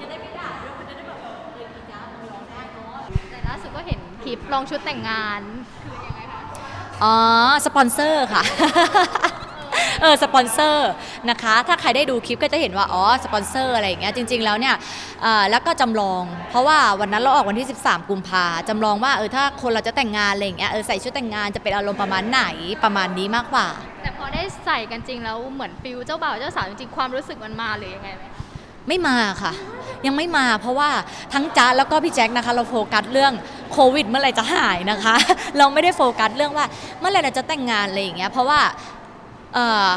จะได้ไม่ด่าด้วยคนจะได้แบบเออเรียนกีจ้ามันร้องได้เนาะแต่ล่าสุดก็เห็นคลิปลองชุดแต่งงาน คือยังไงคะ อ๋อ สปอนเซอร์ค่ะ เออ สปอนเซอร์นะคะ ถ้าใครได้ดูคลิปก็จะเห็นว่า อ๋อ สปอนเซอร์อะไรอย่างเงี้ย จริง ๆ แล้วเนี่ยเอ่อแล้วก็จำลอง เพราะว่าวันนั้นเราออกวันที่ 13 กุมภาจำลองว่า เออ ถ้าคนเราจะแต่งงานอะไรอย่างเงี้ย เออ ใส่ชุดแต่งงานจะเป็นอารมณ์ประมาณไหน ประมาณนี้มากกว่า แต่พอได้ใส่กันจริงแล้วเหมือนฟิลเจ้าบ่าวเจ้าสาวจริงๆความรู้สึกมันมาหรือยังไงไหมคะ ไม่มาค่ะ ยังไม่มาเพราะว่าทั้งจ๊ะแล้วก็พี่แจ็คนะคะ เราโฟกัสเรื่องโควิดเมื่อไหร่จะหายนะคะ เราไม่ได้โฟกัสเรื่องว่าเมื่อไหร่เราจะแต่งงานอะไรอย่างเงี้ยเพราะว่าเออ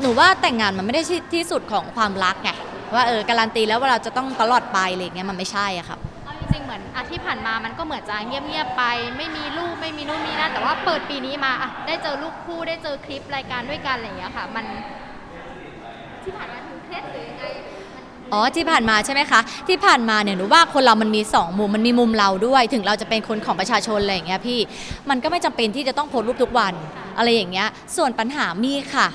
หนูว่าแต่งงานมันไม่ได้ที่ที่สุดของความรักไงว่าเออการันตีแล้วว่าเราจะต้องตลอดไปอะไรอย่างเงี้ยมันไม่ใช่อะครับเอาจริงๆเหมือนอาที่ผ่านมามันก็เหมือนจะเงียบๆไป ไม่มีรูปไม่มีนู่นนี่นั่นแต่ว่าเปิดปีนี้มาอะได้เจอลูกคู่ได้เจอคลิปรายการด้วยกันอะไรอย่างเงี้ยค่ะ มันที่ผ่านมาถือเคล็ดหรือยังไง อ๋อที่ผ่านมาใช่ไหมคะ ที่ผ่านมาเนี่ยหนูว่าคนเรามันมีสองมุมมันมีมุมเราด้วย ถึงเราจะเป็นคนของประชาชนอะไรอย่างเงี้ยพี่มันก็ไม่จำเป็นที่จะต้องโพสต์รูปทุกวัน อะไรอย่างเงี้ยส่วนปัญหามีค่ะ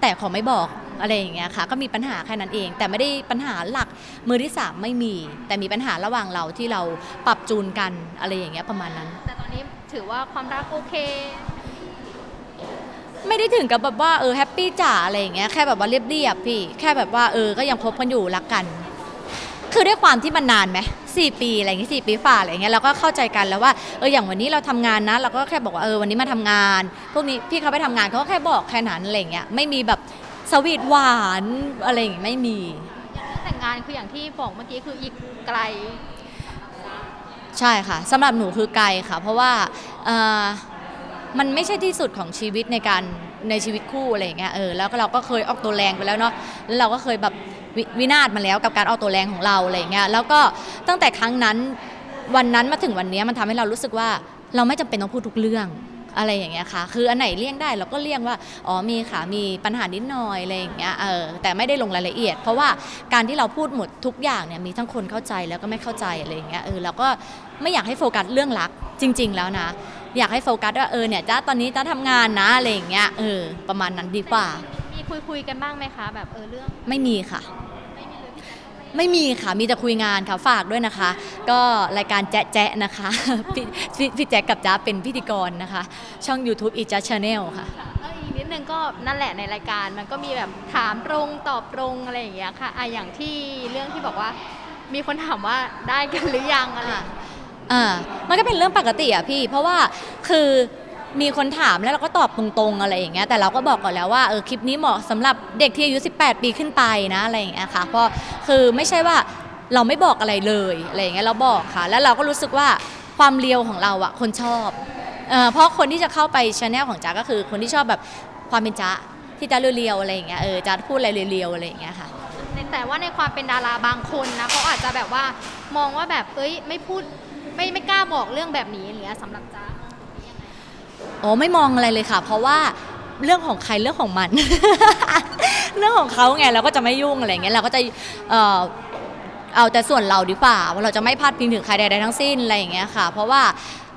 แต่ขอไม่บอกอะไรอย่างเงี้ยค่ะก็มีปัญหาแค่นั้นเอง แต่ไม่ได้ปัญหาหลักมือที่สามไม่มี แต่มีปัญหาระหว่างเราที่เราปรับจูนกันอะไรอย่างเงี้ยประมาณนั้น แต่ตอนนี้ถือว่าความรักโอเค ไม่ได้ถึงกับแบบว่าเออแฮปปี้จ๋าอะไรอย่างเงี้ยแค่แบบว่าเรียบๆพี่ แค่แบบว่าเออก็ยังคบกันอยู่รักกัน คือด้วยความที่มันนานไหมสี่ปีอะไรอย่างเงี้ยสี่ปีฝ่าอะไรอย่างเงี้ยเราก็เข้าใจกันแล้วว่าเอออย่างวันนี้เราทำงานนะ เราก็แค่บอกว่าเออวันนี้มาทำงาน พวกนี้พี่เขาไปทำงานเขาก็แค่บอกแค่นั้นอะไรอย่างเงี้ยไม่มีแบบสวีทหวานอะไรอย่างเงี้ยไม่มีอย่างเรื่องแต่งงานคืออย่างที่บอกเมื่อกี้คืออีกไกล ใช่ค่ะสำหรับหนูคือไกลค่ะ เพราะว่าเอ่อ มันไม่ใช่ที่สุดของชีวิตในการในชีวิตคู่อะไรอย่างเงี้ยเออแล้วก็เราก็เคยออกตัวแรงไปแล้วเนาะแล้วเราก็เคยแบบววินาศมาแล้วกับการออกตัวแรงของเราอะไรอย่างเงี้ยแล้วก็ตั้งแต่ครั้งนั้นวันนั้นมาถึงวันเนี้ยมันทำให้เรารู้สึกว่าเราไม่จำเป็นต้องพูดทุกเรื่องอะไรอย่างเงี้ยค่ะ คืออันไหนเลี่ยงได้เราก็เลี่ยงว่าอ๋อมีค่ะมีปัญหานิดหน่อยอะไรอย่างเงี้ยเออแต่ไม่ได้ลงรายละเอียด เพราะว่าการที่เราพูดหมดทุกอย่างเนี่ยมีทั้งคนเข้าใจแล้วก็ไม่เข้าใจอะไรอย่างเงี้ยเออเราก็ไม่อยากให้โฟกัสเรื่องรักจริง ๆ แล้วนะ อยากให้โฟกัสว่าเออเนี่ยจ้าตอนนี้จ้าทำงานนะอะไรอย่างเงี้ยเออประมาณนั้นดีกว่า มีคุยคุยๆกันบ้างไหมคะแบบเออเรื่องไม่มีค่ะ ไม่มีเลยพี่แจ๊คก็ไม่ไม่มีค่ะ มีแต่คุยงานค่ะ ฝากด้วยนะคะ ก็รายการแจ๊ะแจ๊ะนะคะ พี่พี่พี่แจ๊กกับจ้าเป็นพิธีกรนะคะ ช่อง YouTube อีจ้าชาแนลค่ะ ค่ะแล้วอีกนิดนึงก็นั่นแหละในรายการมันก็มีแบบถามตรงตอบตรงอะไรอย่างเงี้ยค่ะอะอย่างที่เรื่องที่บอกว่า มีคนถามว่าได้กันหรือยังอะไรอย่างเงี้ย อ่ามันก็เป็นเรื่องปกติอะพี่ เพราะว่าคือมีคนถามแล้วเราก็ตอบตรงๆอะไรอย่างเงี้ยแต่เราก็บอกก่อนแล้วว่าเออคลิปนี้เหมาะสำหรับเด็กที่อายุ 18 ปีขึ้นไปนะอะไรอย่างเงี้ยค่ะเพราะคือไม่ใช่ว่าเราไม่บอกอะไรเลยอะไรอย่างเงี้ยเราบอกค่ะ แล้วเราก็รู้สึกว่าความเรียวของเราอะคนชอบเออเพราะคนที่จะเข้าไปช anel ของจ๊ะก็คือคนที่ชอบแบบความเป็นจ๊ะที่จ๊ะเรียวๆอะไรอย่างเงี้ยเออจ๊ะพูดอะไรเรียวๆอะไรอย่างเงี้ยค่ะ แต่ว่าในความเป็นดาราบางคนนะเขาอาจจะแบบว่ามองว่าแบบเอ้ยไม่พูด ไม่ไม่กล้าบอกเรื่องแบบนี้อย่างเงี้ยสำหรับจ๊ะโอ้ไม่มองอะไรเลยค่ะ เพราะว่าเรื่องของใครเรื่องของมัน เรื่องของเขาไงเราก็จะไม่ยุ่งอะไรเงี้ยเราก็จะเอ่อเอาแต่ส่วนเราดีกว่าว่าเราจะไม่พลาดพิงถึงใครใดๆทั้งสิ้นอะไรอย่างเงี้ยค่ะ เพราะว่า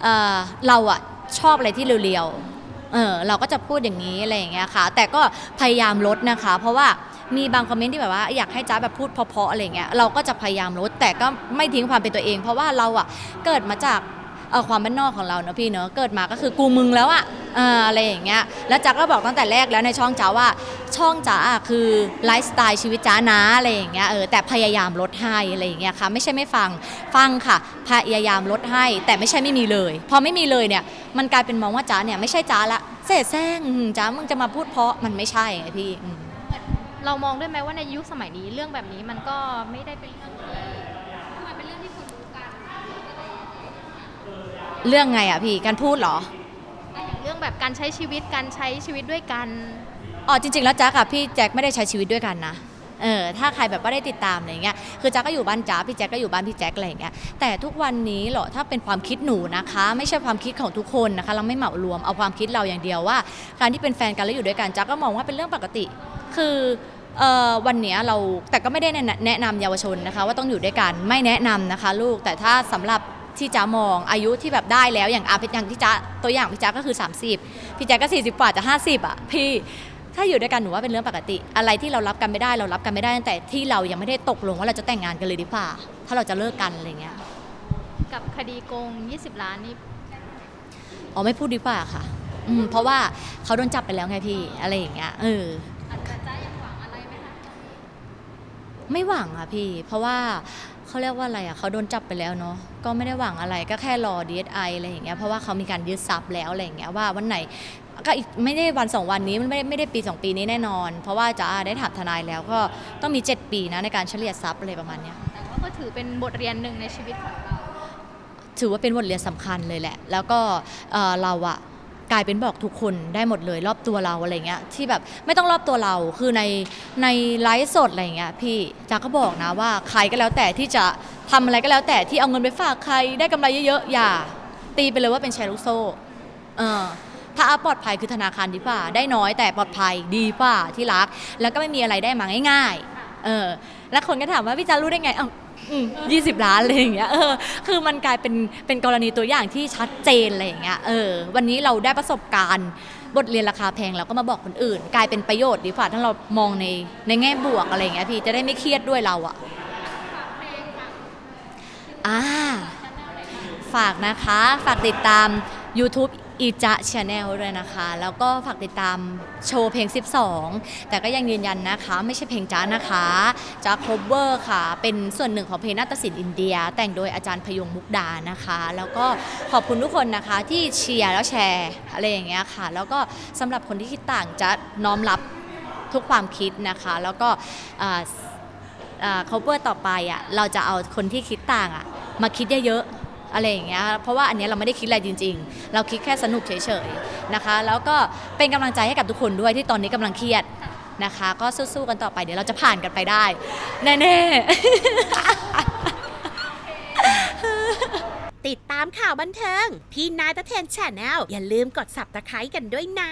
เอ่อเราอะชอบอะไรที่เรียวๆเออเราก็จะพูดอย่างนี้อะไรอย่างเงี้ยค่ะ แต่ก็พยายามลดนะคะ เพราะว่า มีบางคอมเมนต์ที่แบบว่าอยากให้จ้าแบบพูดเพราะๆอะไรเงี้ยเราก็จะพยายามลดแต่ก็ไม่ทิ้งความเป็นตัวเอง เพราะว่าเราอะเกิดมาจากเออความบ้านนอกของเราเนอะพี่เนอะเกิดมาก็คือกูมึงแล้วอะเอออะไรอย่างเงี้ยแล้วจ๊ะก็บอกตั้งแต่แรกแล้วในช่องจ๋าว่าช่องจ๋าอะคือไลฟ์สไตล์ชีวิตจ๋านะอะไรอย่างเงี้ยเออแต่พยายามลดให้อะไรอย่างเงี้ยค่ะไม่ใช่ไม่ฟังฟังค่ะ พยายามลดให้ แต่ไม่ใช่ไม่มีเลย พอไม่มีเลยเนี่ยมันกลายเป็นมองว่าจ๋าเนี่ยไม่ใช่จ๋าละเสแสร้งจ๋ามึงจะมาพูดเพราะมันไม่ใช่ไงพี่ เรามองด้วยไหมว่าในยุคสมัยนี้เรื่องแบบนี้มันก็ไม่ได้เป็นเรื่องที่มันเป็นเรื่องที่คนรู้กันเรื่องไงอะพี่การพูดเหรออะอย่างเรื่องแบบการใช้ชีวิตการใช้ชีวิตด้วยกันอ๋อจริง ๆ แล้วจ๊ะกับพี่แจ็คไม่ได้ใช้ชีวิตด้วยกันนะเออถ้าใครแบบว่าได้ติดตามอะไรเงี้ยคือจ๊ะก็อยู่บ้านจ๊ะพี่แจ็คก็อยู่บ้านพี่แจ็คอะไรอย่างเงี้ยแต่ทุกวันนี้เหรอถ้าเป็นความคิดหนูนะคะ ไม่ใช่ความคิดของทุกคนนะคะ เราไม่เหมารวมเอาความคิดเราอย่างเดียวว่า การที่เป็นแฟนกันแล้วอยู่ด้วยกันจ๊ะก็มองว่าเป็นเรื่องปกติ คือเอ่อ วันเนี้ยเราแต่ก็ไม่ได้แนะแนะนำเยาวชนนะคะ ว่าต้องอยู่ด้วยกันไม่แนะนำนะคะลูกแต่ถ้าสำหรับที่จ๊ะมองอายุที่แบบได้แล้วอย่างอาเป็นอย่างที่จ๊ะตัวอย่างพี่จ๊ะก็คือ 30 พี่แจ๊คก็ 40กว่าจะ 50 อะ พี่ถ้าอยู่ด้วยกันหนูว่าเป็นเรื่องปกติ อะไรที่เรารับกันไม่ได้เรารับกันไม่ได้ตั้งแต่ที่เรายังไม่ได้ตกลงว่าเราจะแต่งงานกันเลยดีกว่า ถ้าเราจะเลิกกันอะไรเงี้ยกับคดีโกง 20 ล้านนี่อ๋อไม่พูดดีกว่าค่ะ อืมเพราะว่าเขาโดนจับไปแล้วไงพี่อะไรอย่างเงี้ยเออ อาจจะจ้ายังหวังอะไรไหมคะ ไม่หวังอะพี่ เพราะว่าเขาเรียกว่าอะไรอะเขาโดนจับไปแล้วเนาะก็ไม่ได้หวังอะไรก็แค่รอ DSI อะไรอย่างเงี้ยเพราะว่าเขามีการยึดทรัพย์แล้วอะไรอย่างเงี้ยว่าวันไหนก็อีกไม่ได้วันสองวันนี้มันไม่ได้ไม่ได้ปีสองปีนี้แน่นอน เพราะว่าจะได้ถามทนายแล้วก็ต้องมี 7 ปีนะในการเฉลี่ยทรัพย์อะไรประมาณเนี้ยแต่ว่าก็ถือเป็นบทเรียนหนึ่งในชีวิตของเรา ถือว่าเป็นบทเรียนสำคัญเลยแหละ แล้วก็เอ่อเราอะ กลายเป็นบอกทุกคนได้หมดเลยรอบตัวเราอะไรเงี้ยที่แบบไม่ต้องรอบตัวเราคือในในไลฟ์สดอะไรเงี้ยพี่จากก็บอกนะว่าใครก็แล้วแต่ที่จะทำอะไรก็แล้วแต่ที่เอาเงินไปฝากใครได้กำไรเยอะๆอย่า ตีไปเลยว่าเป็นแชร์ลูกโซ่เออถ้าอัพปลอดภัยคือธนาคารดีกว่าได้น้อยแต่ปลอดภัยดีกว่าที่รัก แล้วก็ไม่มีอะไรได้มาง่ายๆเออแล้วคนก็ถามว่าพี่จารู้ได้ไงเอ้า ยี่สิบล้านอะไรอย่างเงี้ยเออคือมันกลายเป็นเป็นกรณีตัวอย่างที่ชัดเจนอะไรอย่างเงี้ยเออวันนี้เราได้ประสบการณ์บทเรียนราคาแพงเราก็มาบอกคนอื่น กลายเป็นประโยชน์ดีกว่าถ้าเรามองในในแง่บวกอะไรอย่างเงี้ยพี่จะได้ไม่เครียดด้วยเราอะอ่าฝากนะคะ ฝากติดตาม YouTube อีจะชาแนลด้วยนะคะ แล้วก็ฝากติดตามโชว์เพลง 12 แต่ก็ยังยืนยันนะคะ ไม่ใช่เพลงจ้านะคะจ้าคบเวอร์ค่ะ เป็นส่วนหนึ่งของเพลงนาฏศิลป์อินเดีย แต่งโดยอาจารย์พยงมุกดานะคะ แล้วก็ขอบคุณทุกคนนะคะที่เชียร์แล้วแชร์อะไรอย่างเงี้ยค่ะ แล้วก็สำหรับคนที่คิดต่างจะน้อมรับทุกความคิดนะคะ แล้วก็อ่าคาเวอร์ต่อไปอะเราจะเอาคนที่คิดต่างอะมาคิดเยอะๆ อะไรอย่างเงี้ยเพราะว่าอันเนี้ยเราไม่ได้คิดอะไรจริง ๆ เราคิดแค่สนุกเฉยๆนะคะ แล้วก็เป็นกำลังใจให้กับทุกคนด้วยที่ตอนนี้กำลังเครียดนะคะ ก็สู้ๆกันต่อไปเดี๋ยวเราจะผ่านกันไปได้ แน่ๆติดตามข่าวบันเทิง พี่นายตะเทนแชนแนลอย่าลืมกด subscribe กันด้วยนะ